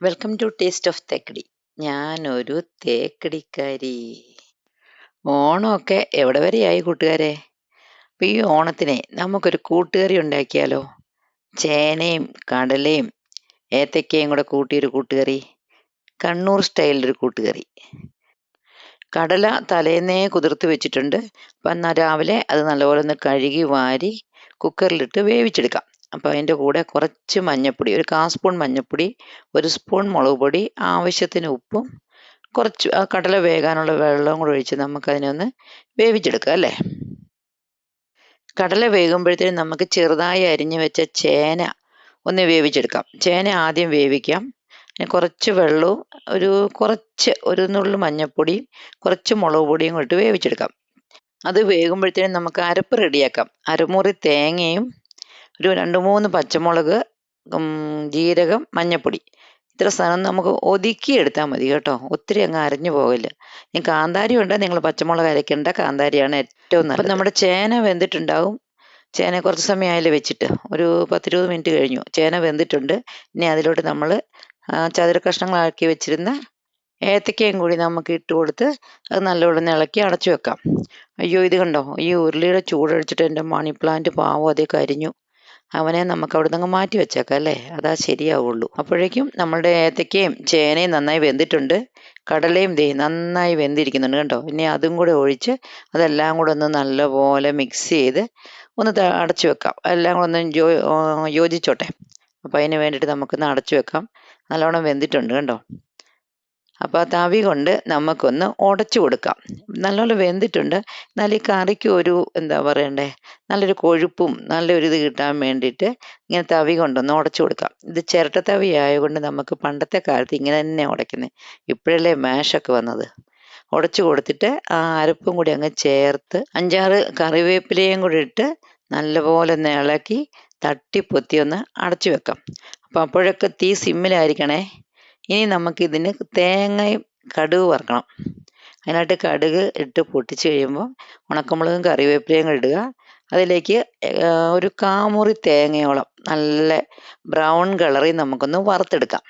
Welcome to taste of Thekkady ഞാനൊരു തേക്കടിക്കാരി. ഓണമൊക്കെ എവിടെ വരെയായി കൂട്ടുകാരെ? അപ്പം ഈ ഓണത്തിനെ നമുക്കൊരു കൂട്ടുകറി ഉണ്ടാക്കിയാലോ? ചേനയും കടലയും ഏത്തക്കയും കൂടെ കൂട്ടിയൊരു കൂട്ടുകറി. കണ്ണൂർ സ്റ്റൈലിലൊരു കൂട്ടുകറി. കടല തലേന്നേ കുതിർത്ത് വെച്ചിട്ടുണ്ട്. അപ്പം എന്നാൽ രാവിലെ അത് നല്ലപോലെ ഒന്ന് കഴുകി വാരി കുക്കറിലിട്ട് വേവിച്ചെടുക്കാം. അപ്പോൾ അതിന്റെ കൂടെ കുറച്ച് മഞ്ഞൾപ്പൊടി ഒരു കാ സ്പൂൺ മഞ്ഞൾപ്പൊടി ഒരു സ്പൂൺ മുളക് പൊടി ആവശ്യത്തിന് ഉപ്പും കുറച്ച് കടല വേകാനുള്ള വെള്ളവും കൂടെ ഒഴിച്ച് നമുക്കതിനെ ഒന്ന് വേവിച്ചെടുക്കാം അല്ലേ? കടല വേകുമ്പോഴത്തേനും നമുക്ക് ചെറുതായി അരിഞ്ഞു വെച്ച ചേന ഒന്ന് വേവിച്ചെടുക്കാം. ചേന ആദ്യം വേവിക്കാം. കുറച്ച് വെള്ളവും ഒരു കുറച്ച് ഒരു നുള്ളു മഞ്ഞൾപ്പൊടിയും കുറച്ച് മുളക് പൊടിയും കൂടി ഇട്ട് വേവിച്ചെടുക്കാം. അത് വേകുമ്പോഴത്തേനും നമുക്ക് അരപ്പ് റെഡിയാക്കാം. അരമുറി തേങ്ങയും ഒരു രണ്ട് മൂന്ന് പച്ചമുളക് ജീരകം മഞ്ഞപ്പൊടി. ഇത്ര സാധനം നമുക്ക് ഒതുക്കി എടുത്താൽ മതി കേട്ടോ. ഒത്തിരി അങ്ങ് അരഞ്ഞു പോകില്ല. ഇനി കാന്താരി ഉണ്ട്. നിങ്ങൾ പച്ചമുളക് അരയ്ക്കേണ്ട കാന്താരിയാണ് ഏറ്റവും നല്ലത്. അപ്പം നമ്മുടെ ചേന വെന്തിട്ടുണ്ടാവും. ചേന കുറച്ച് സമയം അതിൽ വെച്ചിട്ട്. ഒരു പത്തിരുപത് മിനിറ്റ് കഴിഞ്ഞു. ചേന വെന്തിട്ടുണ്ട്. ഇനി അതിലോട്ട് നമ്മൾ ചതുര കഷ്ണങ്ങളാക്കി വെച്ചിരുന്ന ഏത്തക്കയും കൂടി നമുക്ക് ഇട്ട് കൊടുത്ത് അത് നല്ലവണ്ണം ഇളക്കി അടച്ചു വെക്കാം. അയ്യോ ഇത് കണ്ടോ? ഈ ഉരുളിയുടെ ചൂടടിച്ചിട്ട് എന്റെ മണി പ്ലാന്റ് പാവം അതേ കരിഞ്ഞു. അവനെ നമുക്ക് അവിടെ നിന്ന് മാറ്റി വെച്ചേക്കാം അല്ലേ? അതാ ശരിയാവുള്ളൂ. അപ്പോഴേക്കും നമ്മുടെ ഏത്തക്കയും ചേനയും നന്നായി വെന്തിട്ടുണ്ട്. കടലയും ദേ നന്നായി വെന്തിരിക്കുന്നുണ്ട് കേട്ടോ. ഇനി അതും കൂടെ ഒഴിച്ച് അതെല്ലാം കൂടെ ഒന്ന് നല്ലപോലെ മിക്സ് ചെയ്ത് ഒന്ന് അടച്ചു വെക്കാം. എല്ലാം കൂടെ ഒന്ന് യോജിച്ചോട്ടെ. അപ്പോൾ അതിന് വേണ്ടിയിട്ട് നമുക്കൊന്ന് അടച്ചു വെക്കാം. നല്ലോണം വെന്തിട്ടുണ്ട് കേട്ടോ. അപ്പോൾ തവി കൊണ്ട് നമുക്കൊന്ന് ഉടച്ചു കൊടുക്കാം. നല്ലപോലെ വെന്തിട്ടുണ്ട്. എന്നാൽ ഈ കറിക്ക് ഒരു എന്താ പറയണ്ടേ? നല്ലൊരു കൊഴുപ്പും നല്ലൊരു ഇത് കിട്ടാൻ വേണ്ടിയിട്ട് ഇങ്ങനെ തവി കൊണ്ടൊന്ന് ഉടച്ചു കൊടുക്കാം. ഇത് ചിരട്ട തവി ആയതുകൊണ്ട് നമുക്ക് പണ്ടത്തെ കാലത്ത് ഇങ്ങനെ തന്നെ ഉടയ്ക്കുന്നത് ഇപ്പോഴല്ലേ മാഷൊക്കെ വന്നത്. ഉടച്ചു കൊടുത്തിട്ട് ആ അരപ്പും കൂടി അങ്ങ് ചേർത്ത് അഞ്ചാറ് കറിവേപ്പിലയും കൂടി ഇട്ട് നല്ലപോലെ ഒന്ന് ഇളക്കി തട്ടിപ്പൊത്തി ഒന്ന് അടച്ചു വെക്കാം. അപ്പോൾ അപ്പോഴൊക്കെ തീ സിമ്മിലായിരിക്കണേ. ഇനി നമുക്ക് ഇതിന് തേങ്ങയും കടുക് വറക്കണം. അതിനായിട്ട് കടുക് ഇട്ട് പൊട്ടിച്ച് കഴിയുമ്പോൾ ഉണക്കമുളകും കറിവേപ്പിലയും കൂടി ഇടുക. അതിലേക്ക് ഒരു കാമുറി തേങ്ങയോളം നല്ല ബ്രൗൺ കളറിൽ നമുക്കൊന്ന് വറുത്തെടുക്കാം.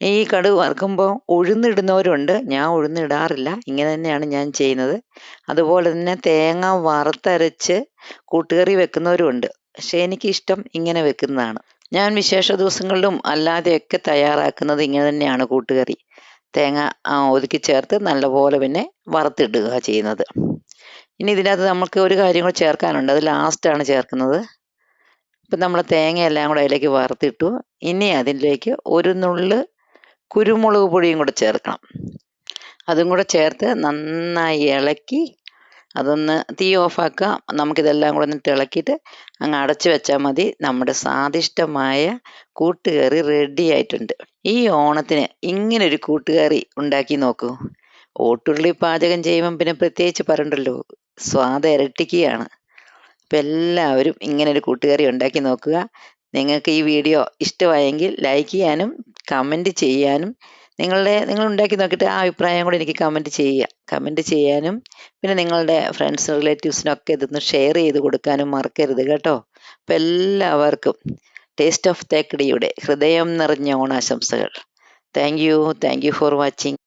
ഈ കടുക് വറുക്കുമ്പോൾ ഉഴുന്നിടുന്നവരുണ്ട്. ഞാൻ ഉഴുന്നിടാറില്ല. ഇങ്ങനെ തന്നെയാണ് ഞാൻ ചെയ്യുന്നത്. അതുപോലെ തന്നെ തേങ്ങ വറുത്തരച്ച് കൂട്ടുകറി വെക്കുന്നവരുമുണ്ട് പക്ഷേ എനിക്കിഷ്ടം ഇങ്ങനെ വെക്കുന്നതാണ്. ഞാൻ വിശേഷ ദിവസങ്ങളിലും അല്ലാതെയൊക്കെ തയ്യാറാക്കുന്നത് ഇങ്ങനെ തന്നെയാണ് കൂട്ടുകറി. തേങ്ങ ഒതുക്കി ചേർത്ത് നല്ലപോലെ പിന്നെ വറുത്തിടുക ചെയ്യുന്നത്. ഇനി ഇതിനകത്ത് നമുക്ക് ഒരു കാര്യം കൂടെ ചേർക്കാനുണ്ട്. അത് ലാസ്റ്റാണ് ചേർക്കുന്നത്. ഇപ്പം നമ്മൾ തേങ്ങ എല്ലാം കൂടെ അതിലേക്ക് വറുത്തിട്ടു. ഇനി അതിലേക്ക് ഒരു നുള്ള് കുരുമുളക് പൊടിയും കൂടെ ചേർക്കണം. അതും കൂടെ ചേർത്ത് നന്നായി ഇളക്കി അതൊന്ന് തീ ഓഫാക്കുക. നമുക്കിതെല്ലാം കൂടെ ഒന്ന് തിളക്കിയിട്ട് അങ്ങ് അടച്ചു വെച്ചാൽ മതി. നമ്മുടെ സ്വാദിഷ്ടമായ കൂട്ടുകറി റെഡി ആയിട്ടുണ്ട്. ഈ ഓണത്തിന് ഇങ്ങനൊരു കൂട്ടുകറി ഉണ്ടാക്കി നോക്കൂ. ഓട്ടുള്ളി പാചകം ചെയ്യുമ്പം പിന്നെ പ്രത്യേകിച്ച് പറയണ്ടല്ലോ. സ്വാദ ഇരട്ടിക്കുകയാണ്. അപ്പം എല്ലാവരും ഇങ്ങനൊരു കൂട്ടുകറി ഉണ്ടാക്കി നോക്കുക. നിങ്ങൾക്ക് ഈ വീഡിയോ ഇഷ്ടമായെങ്കിൽ ലൈക്ക് ചെയ്യാനും കമന്റ് ചെയ്യാനും നിങ്ങളുടെ നിങ്ങൾ ഉണ്ടാക്കി നോക്കിയിട്ട് ആ അഭിപ്രായം കൂടെ എനിക്ക് കമന്റ് ചെയ്യുക. കമന്റ് ചെയ്യാനും പിന്നെ നിങ്ങളുടെ ഫ്രണ്ട്സ് റിലേറ്റീവ്സിനൊക്കെ ഇതൊന്ന് ഷെയർ ചെയ്ത് കൊടുക്കാനും മറക്കരുത് കേട്ടോ. അപ്പം എല്ലാവർക്കും ടേസ്റ്റ് ഓഫ് തേക്കടിയുടെ ഹൃദയം നിറഞ്ഞ ഓണാശംസകൾ. Thank you thank you for watching